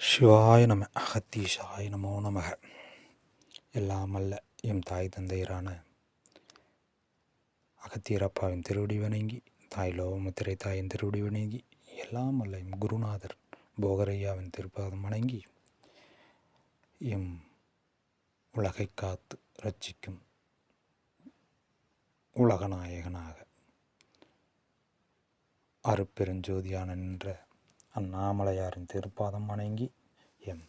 சிவாய நம அகத்தீஷாய நமோ நமக. எல்லாம் அல்ல எம் தாய் தந்தையரான அகத்தியரப்பாவின் திருவடி வணங்கி தாய் லோகமுத்திரை தாயின் திருவடி வணங்கி எல்லாம் அல்ல எம் குருநாதர் போகரையாவின் திருப்பாதம் வணங்கி எம் உலகை காத்து ரட்சிக்கும் உலகநாயகனாக அருப்பெருஞ்சோதியான நின்ற அண்ணாமலையாரின் திருப்பாதம் வணங்கி எம்.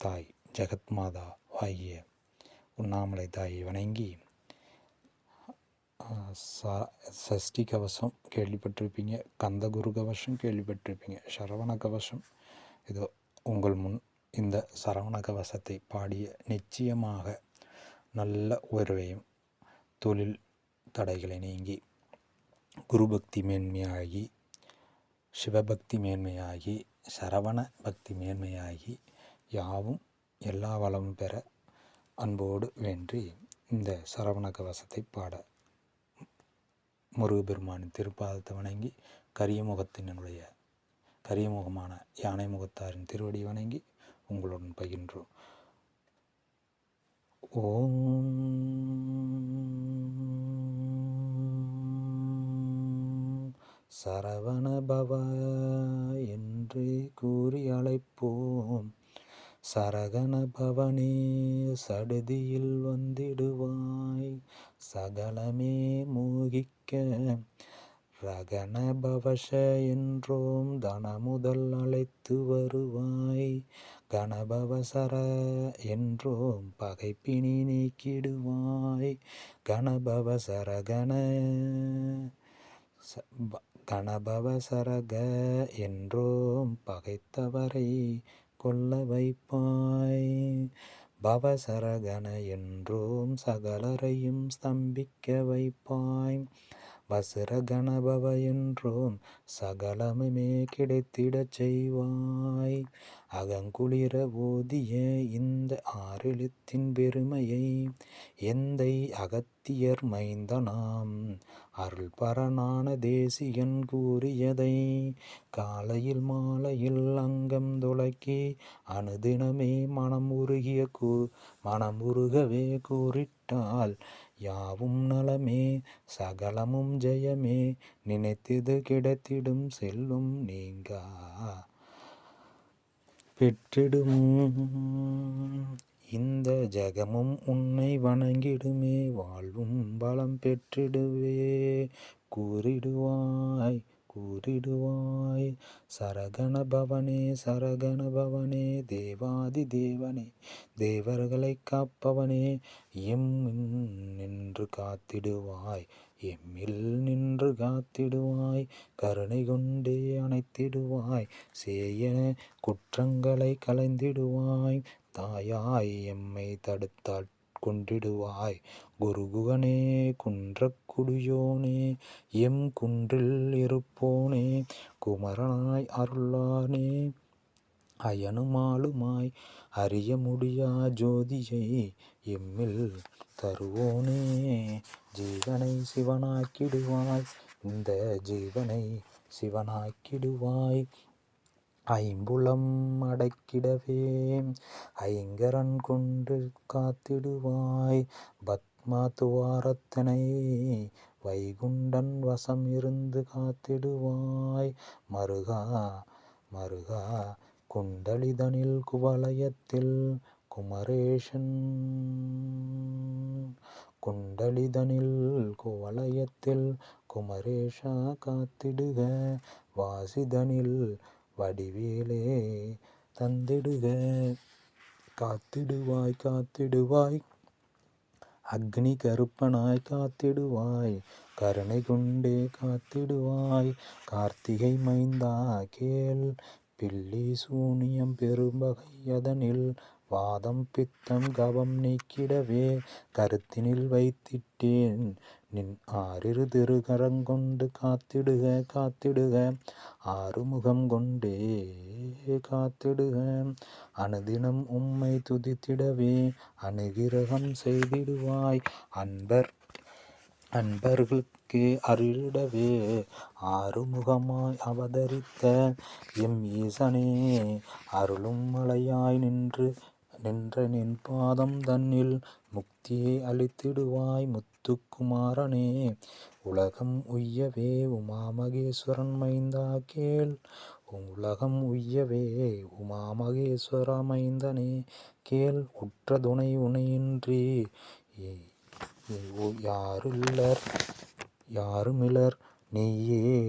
தாய் ஜெகத்மாதா ஆகிய உண்ணாமலை தாயை வணங்கி சஷ்டி கவசம் கேள்விப்பட்டிருப்பீங்க கந்தகுரு கவசம் கேள்விப்பட்டிருப்பீங்க சரவண கவசம். இதோ உங்கள் முன் இந்த சரவண கவசத்தை பாடிய நிச்சயமாக நல்ல உயர்வையும் தொழில் தடைகளை நீங்கி குருபக்தி மேன்மையாகி சிவபக்தி மேன்மையாகி சரவண பக்தி மேன்மையாகி யாவும் எல்லா வளமும் பெற அன்போடு வேண்டி இந்த சரவண கவசத்தை பாட முருகபெருமானின் திருப்பாதத்தை வணங்கி கரியமுகத்தினுடைய கரியமுகமான யானை முகத்தாரின் திருவடி வணங்கி உங்களுடன் பகின்றோம் ஓம் சரவண பவ என்று கூறி அழைப்போம். சரகண பவனே சடுதியில் வந்திடுவாய். சகலமே மூகிக்க. ரகணபவஷ என்றோம் தனமுதல் அழைத்து வருவாய். கணபவசர என்றோம் பகைப்பினி நீக்கிடுவாய். கணபவசரகண கணபவசரக என்றோம் பகைத்தவரை கொள்ள வைப்பாய். பவசரகன என்றோம் சகலரையும் ஸ்தம்பிக்க வைப்பாய். வசுர கணபவ என்றோம் சகலமுமே கிடைத்திடச் செய்வாய். அகங்குளிர ஓதிய இந்த ஆறெழுத்தின் பெருமையை எந்தை அகத்தியர் மைந்தனாம். அருள் பரனான தேசியன் கூறியதை காலையில் மாலையில் அங்கம் துளக்கி அனுதினமே மனம் உருகிய கூ மனம் உருகவே கூறிட்டால் யாவும் நலமே சகலமும் ஜெயமே நினைத்தது கிடைத்திடும் செல்வம் நீங்கா. பெற்றிடும் இந்த ஜகமும் உன்னை வணங்கிடுமே வாழ்வும் பலம் பெற்றிடுவே கூறிடுவாய் கூறிடுவாய். சரகண பவனே சரகண பவனே தேவாதி தேவனே தேவர்களை காப்பவனே எம் நின்று காத்திடுவாய். எம்மில் நின்று காத்திடுவாய் கருணை கொண்டே அணைத்திடுவாய். சேய குற்றங்களை கலைந்திடுவாய் தாயாய் எம்மை தடுத்தால் கொண்டிடுவாய் குருகுகனே குன்றக்குடியோனே எம் குன்றில் இருப்போனே குமரனாய் அருளானே. அயனுமாலுமாய் அறிய முடியா ஜோதியை எம்மில் தருவோனே. ஜீவனை சிவனாக்கிடுவாய். இந்த ஜீவனை சிவனாக்கிடுவாய். ஐம்புலம் அடக்கிடவே ஐங்கரன் கொண்டு காத்திடுவாய். பத்மா துவாரத்தனை வைகுண்டன் வசம் இருந்து காத்திடுவாய். மருகா மருகா குண்டலிதனில் குவலயத்தில் குமரேஷன். குண்டலிதனில் குவலயத்தில் குமரேஷா காத்திடுக. வாசிதனில் வடிவேலே தந்திடுக. காத்திடுவாய் காத்திடுவாய். அக்னி கருப்பனாய் காத்திடுவாய். கருணை கொண்டே காத்திடுவாய். கார்த்திகை மைந்தா கேள். பில்லி சூனியம் பெரும்பகை அதனில் வாதம் பித்தம் கவம் நீக்கிடவே கருத்தினில் வைத்திட்டேன். நின் ஆறிரு திருகரங்கொண்டு காத்திடுக காத்திடுக. ஆறுமுகம் கொண்டே காத்திடுக. அனுதினம் உம்மை துதித்திடவே அனுகிரகம் செய்திடுவாய். அன்பர் அன்பர்களுக்கு அருளிடவே ஆறுமுகமாய் அவதரித்த எம் ஈசனே அருளும் மலையாய் நின்று நின்ற நின் பாதம் தன்னில் முக்தியை அளித்திடுவாய் முத்துக்குமாரனே. உலகம் உய்யவே உமா மகேஸ்வரன் மைந்தா கேள். உலகம் உய்யவே உமாமகேஸ்வர மைந்தனே கேள். உற்ற துணை உனையின்றி. யாருள்ளர்? யாருமிலர்? நீயே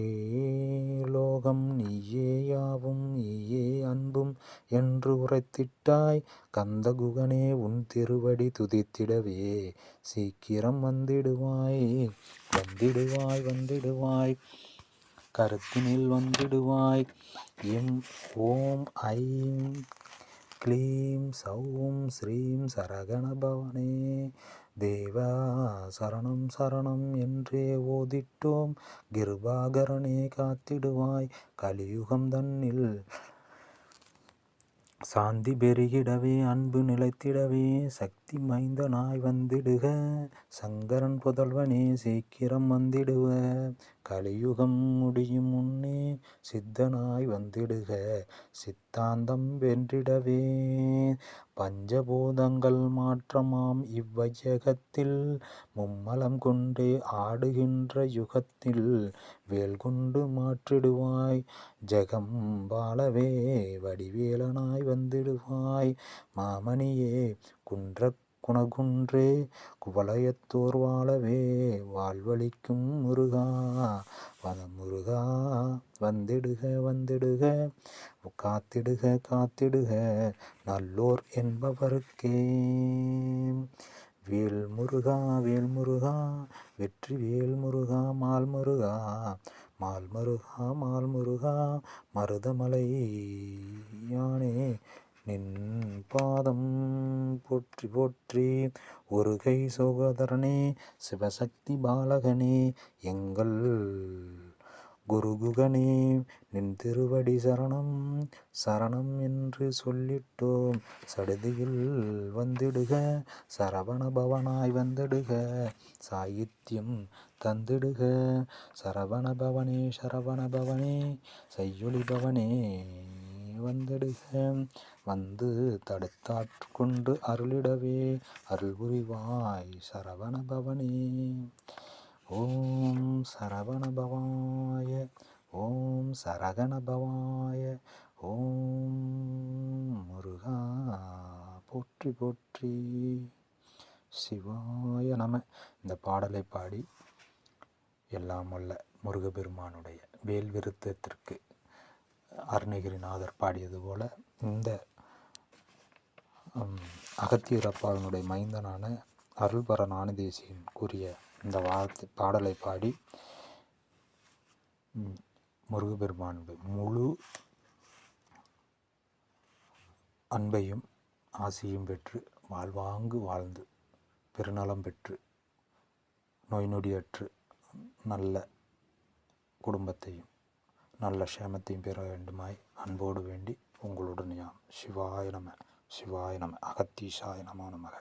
லோகம் நீயே யாவும் நீயே அன்பும் என்று உரைத்திட்டாய். கந்தகுகனே உன் திருவடி துதித்திடவே சீக்கிரம் வந்திடுவாய் வந்திடுவாய் வந்திடுவாய். கருத்தினில் வந்திடுவாய். எம் ஓம் ஐம் க்ளீம் சௌம் ஸ்ரீம் சரகணபவனே. தேவா சரணம் சரணம் என்றே ஓதிட்டோம். கிருபாகரனே காத்திடுவாய் கலியுகம் தன்னில். சாந்தி பெருகிடவே அன்பு நிலைத்திடவே சக்தி மைந்தனாய் வந்திடுக. சங்கரன் புதல்வனே சீக்கிரம் வந்திடுவ. கலியுகம் முடியும் முன்னே சித்தனாய் வந்திடுக. சித்தாந்தம் வென்றிடவே. பஞ்சபூதங்கள் மாற்றமாம் இவ்வையகத்தில். மும்மலம் கொண்டே ஆடுகின்ற யுகத்தில். வேல் கொண்டு மாற்றிடுவாய். ஜெகம் வாழவே வடிவேலனாய் வந்திடுவாய். மாமணியே குன்ற குணகுன்றே குவலயத்தோர் வாழவே வாழ்வழிக்கும் முருகா வத முருகா வந்திடுக வந்திடுக காத்திடுக காத்திடுக நல்லோர் என்பவருக்கே. வேல் முருகா வேல் முருகா வெற்றி வேல் முருகா மால் முருகா மால் முருகா மால் முருகா மருதமலை யானே நின் பாதம் போற்றி போற்றி. ஒரு கை சகோதரனே சிவசக்தி பாலகனே எங்கள் குருகுகனே நின் திருவடி சரணம் சரணம் என்று சொல்லிட்டோம். சடுதியில் வந்திடுக சரவண பவனாய் வந்திடுக சாகித்யம் தந்திடுக. சரவண பவனே சரவண பவனே செய்யொளி பவனே. வந்திடுக வந்து தடுத்தாற்று கொண்டு அருளிடவே அருள் புரிவாய் சரவண பவனே ஓம் சரவண பவாய ஓம் சரகண பவாய ஓம் முருகா போற்றி போற்றி. சிவாய நம. இந்த பாடலை பாடி எல்லாம் வல்ல முருகபெருமானுடைய வேல் விருத்தத்திற்கு அருணகிரிநாதர் பாடியது போல் இந்த அகத்தியர் அப்பாவினுடைய மைந்தனான அருள்பர ஞானதேசியன் கூறிய இந்த வார்த்தை பாடலை பாடி ம், முருகப்பெருமானுடைய முழு அன்பையும் ஆசையும் பெற்று வாழ்வாங்கு வாழ்ந்து பெருநலம் பெற்று நோய் நொடியற்று நல்ல குடும்பத்தையும் நல்ல க்ஷேமத்தையும் பெற வேண்டுமாய் அன்போடு வேண்டி உங்களுடன் யாம். சிவாய நம சிவாய நம அகத்தீஷாய நமோ நமக.